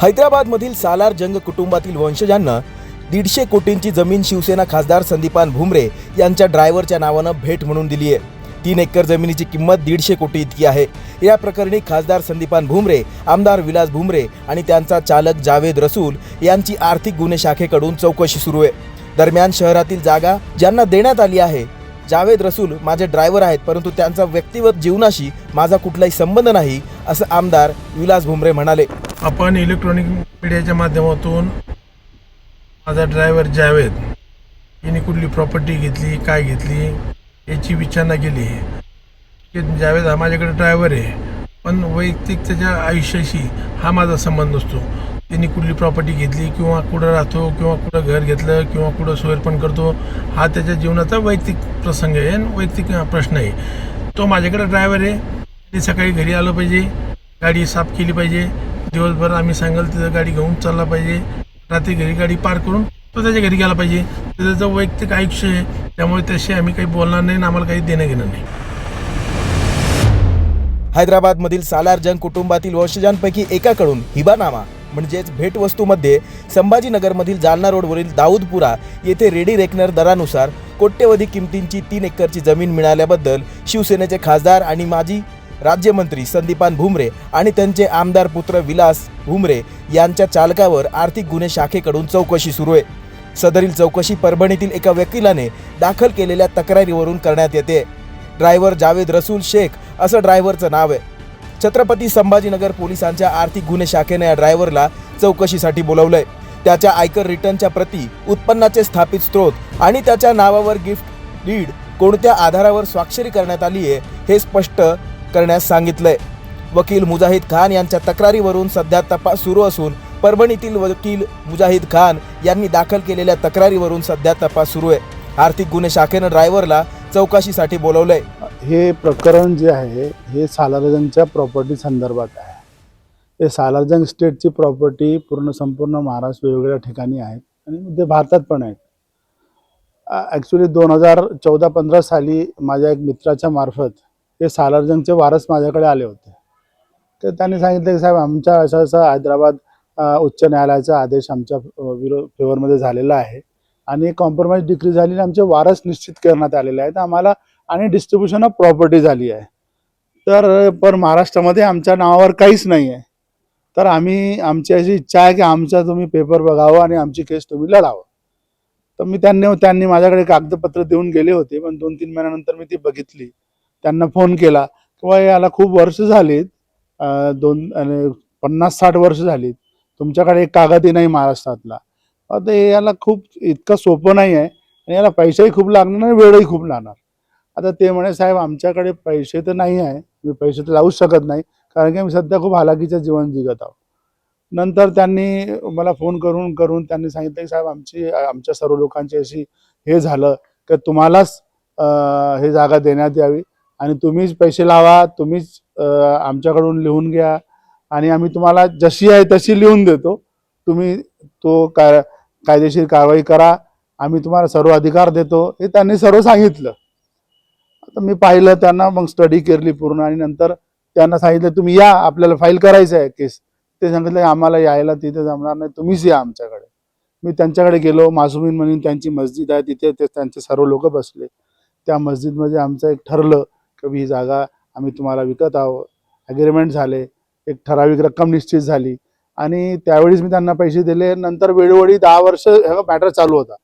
हैदराबादमधील सालार जंग कुटुंबातील वंशजांना दीडशे कोटींची जमीन शिवसेना खासदार संदीपान भुमरे यांच्या ड्रायव्हरच्या नावानं भेट म्हणून दिली आहे. तीन एकर जमिनीची किंमत दीडशे कोटी इतकी आहे. या प्रकरणी खासदार संदीपान भुमरे आमदार विलास भुमरे आणि त्यांचा चालक जावेद रसूल यांची आर्थिक गुन्हे शाखेकडून चौकशी सुरू आहे. दरम्यान शहरातील जागा ज्यांना देण्यात आली आहे जावेद रसूल माझे ड्रायव्हर आहेत परंतु त्यांचा व्यक्तिगत जीवनाशी माझा कुठलाही संबंध नाही असं आमदार विलास भुमरे म्हणाले. आपण इलेक्ट्रॉनिक मीडियाच्या माध्यमातून माझा ड्रायव्हर जावेद यांनी कुठली प्रॉपर्टी घेतली काय घेतली याची विचारणा केली. की जावेद हा माझ्याकडे ड्रायव्हर आहे पण वैयक्तिक त्याच्या आयुष्याशी हा माझा संबंध नसतो. त्यांनी कुठली प्रॉपर्टी घेतली किंवा कुठं राहतो किंवा कुठं घर घेतलं किंवा कुठं सोयरपण करतो हा त्याच्या जीवनाचा वैयक्तिक प्रसंग आहे आणि वैयक्तिक प्रश्न आहे. तो माझ्याकडे ड्रायव्हर आहे. ते सकाळी घरी आलं पाहिजे गाडी साफ केली पाहिजे दिवसभर आम्ही सांगाल तिथं गाडी घेऊन चालला पाहिजे. रात्री घरी गाडी पार करून तो त्याच्या घरी गेला पाहिजे. ते त्याचं वैयक्तिक आयुष्य आहे त्यामुळे त्याशी आम्ही काही बोलणार नाही आणि आम्हाला काही देणं घेणं नाही. हैदराबादमधील सालार जंग कुटुंबातील वंशजांपैकी एकाकडून हिबानामा म्हणजेच भेटवस्तूमध्ये संभाजीनगरमधील जालना रोडवरील दाऊदपुरा येथे रेडी रेकनर दरानुसार कोट्यवधी किमतींची तीन एकरची जमीन मिळाल्याबद्दल शिवसेनेचे खासदार आणि माजी राज्यमंत्री संदीपान भुमरे आणि त्यांचे आमदार पुत्र विलास भुमरे यांच्या चालकावर आर्थिक गुन्हे शाखेकडून चौकशी सुरू आहे. सदरील चौकशी परभणीतील एका वकिलाने दाखल केलेल्या तक्रारीवरून करण्यात येते. ड्रायव्हर जावेद रसूल शेख असं ड्रायव्हरचं नाव आहे. छत्रपती संभाजीनगर पोलिसांच्या आर्थिक गुन्हे शाखेने या ड्रायव्हरला चौकशीसाठी बोलवलंय. त्याच्या आयकर रिटर्नच्या प्रती उत्पन्नाचे स्थापित स्रोत आणि त्याच्या नावावर गिफ्ट डीड कोणत्या आधारावर स्वाक्षरी करण्यात आली आहे हे स्पष्ट करण्यास सांगितलंय. वकील मुजाहिद खान यांच्या तक्रारीवरून सध्या तपास सुरू असून परभणीतील वकील मुजाहिद खान यांनी दाखल केलेल्या तक्रारीवरून सध्या तपास सुरू आहे. आर्थिक गुन्हे शाखेनं ड्रायव्हरला चौकशीसाठी बोलवलंय. हे प्रकरण जे आहे हे सालारजंगच्या प्रॉपर्टी संदर्भात आहे. हे सालारजंग स्टेटची प्रॉपर्टी पूर्ण संपूर्ण महाराष्ट्र वेगवेगळ्या ठिकाणी आहेत आणि ते भारतात पण आहेत. ॲक्च्युली दोन हजार चौदा पंधरा साली माझ्या एक मित्राच्या मार्फत हे सालारजंगचे वारस माझ्याकडे आले होते. तर त्यांनी सांगितलं की साहेब आमच्या असं असं हैदराबाद उच्च न्यायालयाचा आदेश आमच्या विरो फेवरमध्ये झालेला आहे आणि कॉम्प्रोमाइज डिक्री झाली आणि आमचे वारस निश्चित करण्यात आलेले आहेत. आम्हाला आणि डिस्ट्रीब्युशन ऑफ प्रॉपर्टी झाली आहे. तर पण महाराष्ट्रामध्ये आमच्या नावावर काहीच नाही आहे. तर आम्ही आमची अशी इच्छा आहे की आमचा तुम्ही पेपर बघावं आणि आमची केस तुम्ही लढावं. तर मी त्यांनी त्यांनी माझ्याकडे कागदपत्र देऊन गेले होते. पण दोन तीन महिन्यानंतर मी ती बघितली. त्यांना फोन केला किंवा याला खूप वर्ष झालीत. दोन आणि पन्नास साठ वर्ष झालीत. तुमच्याकडे एक कागदही नाही महाराष्ट्रातला. आता हे याला खूप इतकं सोपं नाही आहे. आणि याला पैसेही खूप लागणार आणि वेळही खूप लागणार. आता ते म्हणे साहेब आमच्याकडे पैसे तर नाही आहे. मी पैसे तर लावूच शकत नाही. कारण की मी सध्या खूप हालाकीचं जीवन जगत आहोत. नंतर त्यांनी मला फोन करून करून त्यांनी सांगितलं की साहेब आमची आमच्या सर्व लोकांची अशी हे झालं की तुम्हालाच हे जागा देण्यात यावी. आणि तुम्हीच पैसे लावा तुम्हीच आमच्याकडून लिहून घ्या. आणि आम्ही तुम्हाला जशी आहे तशी लिहून देतो. तुम्ही तो काय कायदेशीर कारवाई करा. आम्ही तुम्हाला सर्व अधिकार देतो. हे त्यांनी सर्व सांगितलं. आता मी पाहिलं त्यांना मग स्टडी केली पूर्ण आणि नंतर त्यांना सांगितलं तुम्ही या आपल्याला फाईल करायचं आहे केस ते सांगितलं आम्हाला यायला तिथे जमणार नाही. तुम्हीच या आमच्याकडे. मी त्यांच्याकडे गेलो. मासुमीन म्हणून त्यांची मस्जिद आहे. तिथे ते त्यांचे सर्व लोक बसले. त्या मस्जिदमध्ये आमचं एक ठरलं की ही जागा आम्ही तुम्हाला विकत आहोत. ॲग्रीमेंट झाले. एक ठराविक रक्कम निश्चित झाली. आणि त्यावेळीच मी त्यांना पैसे दिले. नंतर वेळोवेळी दहा वर्ष हा मॅटर चालू होता.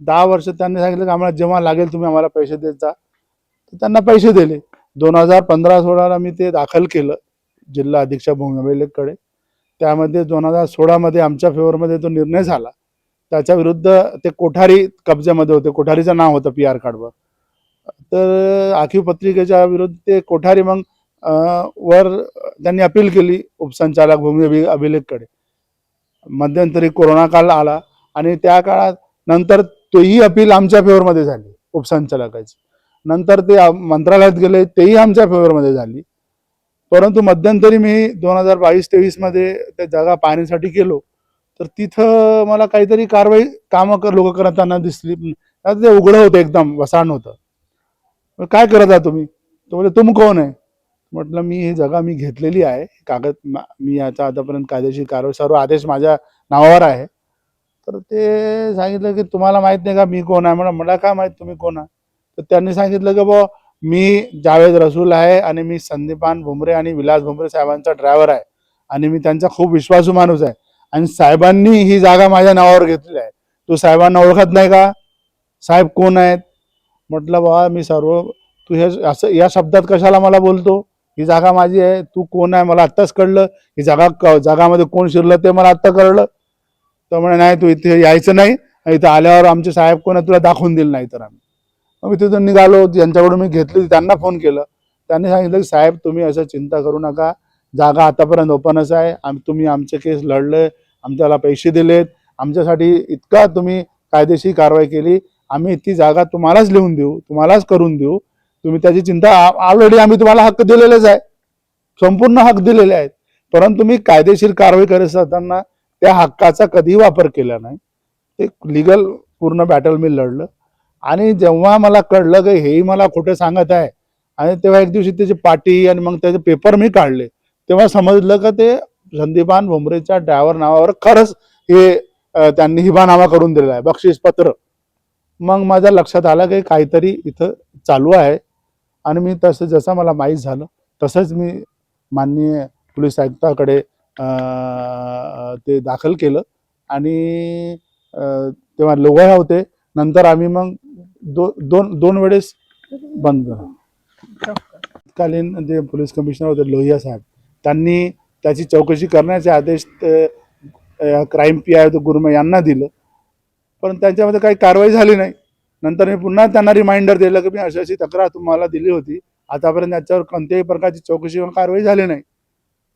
दहा वर्ष त्यांनी सांगितलं की आम्हाला जेव्हा लागेल तुम्ही आम्हाला पैसे देत जा. तर त्यांना पैसे दिले. दोन हजार पंधरा सोळाला मी ते दाखल केलं जिल्हा अधीक्षक भूमिलेकडे त्यामध्ये दोन हजार सोळामध्ये आमच्या फेवरमध्ये तो निर्णय झाला. त्याच्या विरुद्ध ते कोठारी कब्ज्यामध्ये होते. कोठारीचं नाव होतं पी आर कार्डवर तर आखीव पत्रिकेच्या विरुद्ध ते कोठारी मग अं, वर त्यांनी अपील केली उपसंचालक भूमी अभि अभिलेखकडे. मध्यंतरी कोरोना काळ आला आणि त्या काळात नंतर तोही अपील आमच्या फेवरमध्ये झाली उपसंचालकाची. नंतर ते मंत्रालयात गेले तेही आमच्या फेवरमध्ये झाली. परंतु मध्यंतरी मी दोन हजार बावीस तेवीसमध्ये त्या जागा पाहण्यासाठी गेलो. तर तिथं मला काहीतरी कारवाई कामं कर लोक करताना दिसली. ते उघडं होतं एकदम वसाण होतं. काय करत आहात तुम्ही? तो म्हणजे तुम कोण आहे म्हटलं मी ही जागा मी घेतलेली आहे. कागद मा- मी याचा आतापर्यंत कायदेशीर कारवाई सर्व आदेश माझ्या नावावर आहे. तर ते सांगितलं की तुम्हाला माहीत नाही का मी कोण आहे? म्हणा मला काय माहीत तुम्ही कोण आहे? तर त्यांनी सांगितलं की बुवा मी जावेद रसूल आहे आणि मी संदीपान भुमरे आणि विलास भुमरे साहेबांचा ड्रायव्हर आहे आणि मी त्यांचा खूप विश्वासू माणूस आहे आणि साहेबांनी ही जागा माझ्या नावावर घेतलेली आहे. तू साहेबांना ओळखत नाही का? साहेब कोण आहेत? म्हटलं बाबा मी सर्व तू हे असं या शब्दात कशाला मला बोलतो? ही जागा माझी आहे तू कोण आहे? मला आत्ताच कळलं. ही जागा क- जागामध्ये कोण शिरलं ते मला आत्ता कळलं. तर म्हणे नाही तू इथे यायचं नाही. इथं आल्यावर आमचे साहेब कोण आहे तुला दाखवून दिलं नाही तर आम्ही. मग मी तिथून निघालो ज्यांच्याकडून मी घेतली त्यांना फोन केलं. त्यांनी सांगितलं की साहेब तुम्ही असं चिंता करू नका. जागा आतापर्यंत ओपनच आहे. आम तुम्ही आमचे केस लढले आमच्याला पैसे दिलेत. आमच्यासाठी इतका तुम्ही कायदेशीर कारवाई केली. आम्ही ती जागा तुम्हालाच लिहून देऊ तुम्हालाच करून देऊ. तुम्ही त्याची चिंता ऑलरेडी आम्ही तुम्हाला हक्क दिलेलेच आहे. संपूर्ण हक्क दिलेले आहेत. परंतु मी कायदेशीर कारवाई करत असताना त्या हक्काचा कधीही वापर केला नाही. ते लिगल पूर्ण बॅटल मी लढलं. आणि जेव्हा मला कळलं की हेही मला खोटं सांगत आहे आणि तेव्हा एक दिवशी त्याची पाटी आणि मग त्याचे पेपर मी काढले तेव्हा समजलं का ते संदीपान भुमरेच्या ड्रायव्हर नावावर खरंच हे त्यांनी त्यांनी हिबानामा करून दिलेला आहे. बक्षीस पत्र मग माझ्या लक्षात आलं की काहीतरी इथं चालू आहे. आणि मी तसं जसं मला माहीत झालं तसंच मी माननीय पोलीस आयुक्ताकडे ते दाखल केलं. आणि तेव्हा लोगोया होते. नंतर आम्ही मग दो दोन दोन वेळेस बंद तत्कालीन जे पोलीस कमिशनर होते लोहिया साहेब त्यांनी त्याची चौकशी करण्याचे आदेश क्राईम पी आय गुरुमे यांना दिलं. पण त्यांच्यामध्ये काही कारवाई झाली नाही. नंतर मी पुन्हा त्यांना रिमाइंडर दिलं की मी अशी अशी तक्रार तुम्हाला दिली होती. आतापर्यंत त्याच्यावर कोणत्याही प्रकारची चौकशी किंवा कारवाई झाली नाही.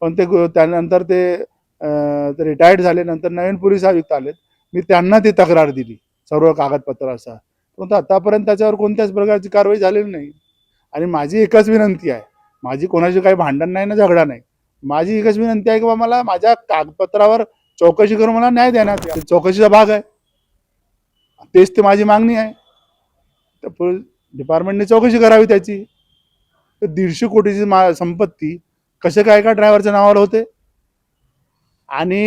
पण ते त्यानंतर ते रिटायर्ड झाले. नंतर नवीन पोलीस आयुक्त आलेत. मी त्यांना ती तक्रार दिली. सर्व कागदपत्र असा. परंतु आतापर्यंत त्याच्यावर कोणत्याच प्रकारची कारवाई झालेली नाही. आणि माझी एकच विनंती आहे. माझी कोणाची काही भांडण नाही ना झगडा नाही. माझी एकच विनंती आहे की बाबा मला माझ्या कागदपत्रावर चौकशी करून मला न्याय देण्यात चौकशीचा भाग आहे. तेच ते माझी मागणी आहे. तर डिपार्टमेंटने चौकशी करावी त्याची. तर दीडशे कोटीची मा संपत्ती कसे काय का ड्रायव्हरच्या नावावर होते? आणि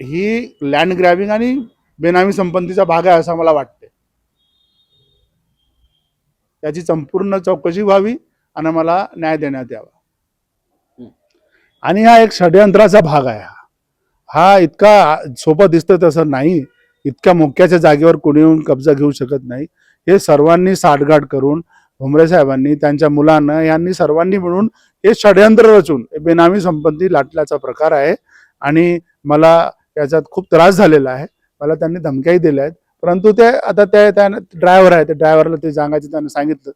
ही लँड ग्रॅबिंग आणि बेनामी संपत्तीचा भाग आहे असं मला वाटते त्याची संपूर्ण चौकशी व्हावी आणि मला न्याय देण्यात यावा. आणि हा एक षडयंत्राचा भाग आहे हा. हा इतका सोपं दिसतं तसं नाही. इतक्या मोक्याच्या जागेवर कोणी येऊन कब्जा घेऊ शकत नाही. हे सर्वांनी साठगाठ करून भुमरे साहेबांनी त्यांच्या मुलांना यांनी सर्वांनी मिळून हे षडयंत्र रचून बेनामी संपत्ती लाटल्याचा प्रकार आहे. आणि मला याच्यात खूप त्रास झालेला आहे. मला त्यांनी धमक्याही दिल्या आहेत. परंतु ते आता ते त्या ड्रायव्हर आहे त्या ड्रायव्हरला ते सांगायचं त्यांना सांगितलं.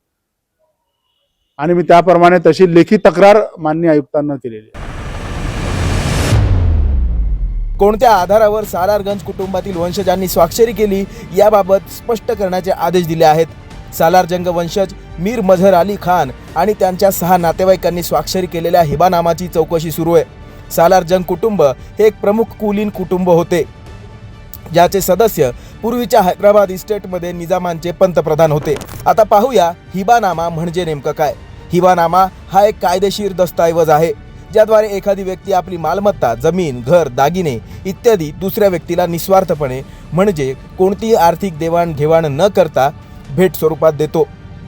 आणि मी त्याप्रमाणे तशी लेखी तक्रार मान्य आयुक्तांना केलेली आहे. कोणत्या आधारावर सालारगंज कुटुंबातील वंशजांनी स्वाक्षरी केली याबाबत स्पष्ट करण्याचे आदेश दिले आहेत. सालारजंग वंशज मीर मझहर अली खान आणि त्यांच्या सहा नातेवाईकांनी स्वाक्षरी केलेल्या हिबानामाची चौकशी सुरू आहे. सालारजंग कुटुंब हे एक प्रमुख कुलीन कुटुंब होते. ज्याचे सदस्य पूर्वीच्या हैदराबाद इस्टेटमध्ये निजामांचे पंतप्रधान होते. आता पाहूया हिबानामा म्हणजे नेमकं काय? हिबानामा हा एक कायदेशीर दस्तऐवज आहे. ज्याद्वारे एखादी व्यक्ती आपली मालमत्ता जमीन घर दागिने इत्यादी दुसऱ्या व्यक्तीला निस्वार्थपणे म्हणजे कोणतीही आर्थिक देवाणघेवाण न करता भेट स्वरूपात देतो.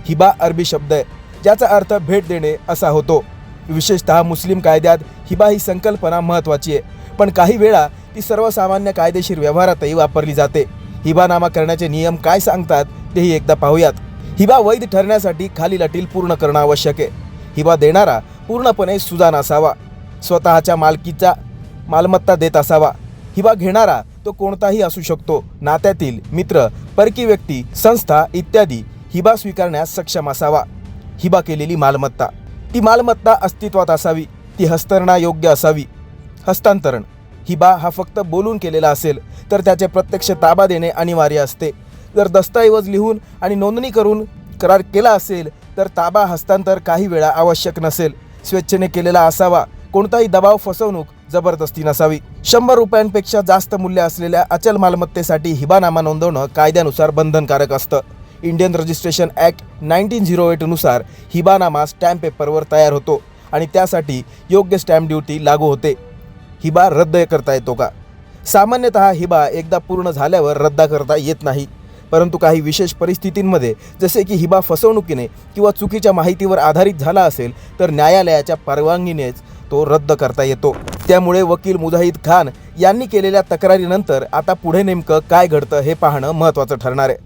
हिबा अरबी शब्द आहे. ज्याचा अर्थ भेट देणे असा होतो. विशेषतः मुस्लिम कायद्यात हिबा ही संकल्पना महत्त्वाची आहे. पण काही वेळा ती सर्वसामान्य कायदेशीर व्यवहारातही वापरली जाते. हिबानामा करण्याचे नियम काय सांगतात तेही एकदा पाहूयात. हिबा वैध ठरण्यासाठी खालील अटील पूर्ण करणं आवश्यक आहे. हिबा देणारा पूर्णपणे सुजाण असावा. स्वतःच्या मालकीचा मालमत्ता देत असावा. हिबा घेणारा तो कोणताही असू शकतो. नात्यातील मित्र परकी व्यक्ती संस्था इत्यादी हिबा स्वीकारण्यास सक्षम असावा. हिबा केलेली मालमत्ता. ती मालमत्ता अस्तित्वात असावी. ती हस्तांतरणायोग्य असावी. हस्तांतरण. हिबा हा फक्त बोलून केलेला असेल तर त्याचे प्रत्यक्ष ताबा देणे अनिवार्य असते. जर दस्तऐवज लिहून आणि नोंदणी करून करार केला असेल तर ताबा हस्तांतर काही वेळा आवश्यक नसेल. स्वेच्छेने केलेला असावा. कोणताही दबाव फसवणूक जबरदस्ती नसावी. शंभर रुपयांपेक्षा जास्त मूल्य असलेल्या अचल मालमत्तेसाठी हिबानामा नोंदवणं कायद्यानुसार बंधनकारक असतं. Indian registration act nineteen zero एटनुसार हिबानामा स्टॅम्प पेपरवर तयार होतो आणि त्यासाठी योग्य स्टॅम्प ड्युटी लागू होते. हिबा रद्द करता येतो का? सामान्यतः हिबा एकदा पूर्ण झाल्यावर रद्द करता येत नाही. परंतु काही विशेष परिस्थितींमध्ये जसे की हिबा फसवणुकीने किंवा चुकीच्या माहितीवर आधारित झाला असेल तर न्यायालयाच्या परवानगीनेच तो रद्द करता येतो. त्यामुळे वकील मुजाहिद खान यांनी केलेल्या तक्रारीनंतर आता पुढे नेमकं काय घडतं हे पाहणं महत्त्वाचं ठरणार आहे.